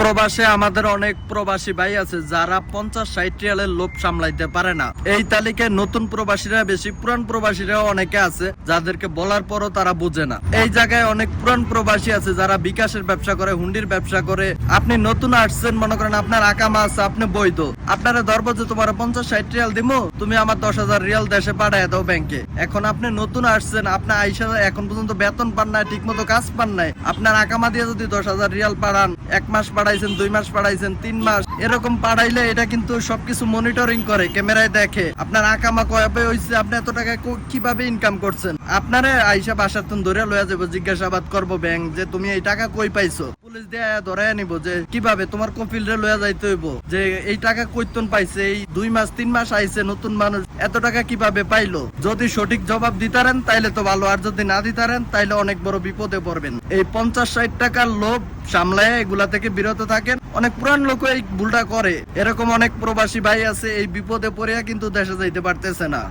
প্রবাসে আমাদের অনেক প্রবাসী ভাই আছে, যারা পঞ্চাশ ষাট রিয়ালের লোভ সামলাইতে পারে না। এই তালিকায় নতুন প্রবাসীরা বেশি, পুরান প্রবাসীরা অনেকে আছে, যাদেরকে বলার পরও তারা বুঝে না। এই জায়গায় অনেক পুরান প্রবাসী আছে, যারা বিকাশের ব্যবসা করে, হুন্ডির ব্যবসা করে। আপনি নতুন আসছেন, মনে করেন আপনার আকামা আছে, আপনি বৈধ। আপনারা ধরবো যে তোমার পঞ্চাশ ষাট রিয়াল দিমু, তুমি আমার দশ হাজার রিয়াল দেশে পাঠায় দাও ব্যাংকে। এখন আপনি নতুন আসছেন আপনার আইসা এখন পর্যন্ত বেতন পান নাই ঠিক মতো কাজ পান নাই। আপনার আকামা দিয়ে যদি দশ হাজার রিয়াল পাঠান, এক মাস পাঠাইছেন, দুই মাস পাঠাইছেন, তিন মাস। এরকম পাঠাইলে এটা কিন্তু সবকিছু মনিটরিং করে, ক্যামেরায় দেখে। আপনার আকামা কয়াবে হয়েছে আপনি এত টাকা কীভাবে ইনকাম করছেন? আপনারে আইসা বাসার তুমি ধরে লইয়া যাব জিজ্ঞাসাবাদ করব ব্যাংক যে তুমি এই টাকা কই পাইছো? পুলিশ দিয়ে ধরে নিব যে, কীভাবে তোমার কপিল রে লইয়া যাইতে হইব? যে এই টাকা কইতন পাইছে, এই দুই মাস, তিন মাস আইছে নতুন মানুষ, এত টাকা কীভাবে পাইলো? যদি সঠিক জবাব দিতারেন, তাইলে তো ভালো, আর যদি না দিতারেন, তাইলে অনেক বড় বিপদে পড়বেন। এই পঞ্চাশ ষাট টাকার লোভ সামলায় এগুলা থেকে বিরত থাকেন, অনেক পুরান লোক এই ভুলটা করে। এরকম অনেক প্রবাসী ভাই আছে, এই বিপদে পড়িয়া কিন্তু দেশে যাইতে পারতেছে না।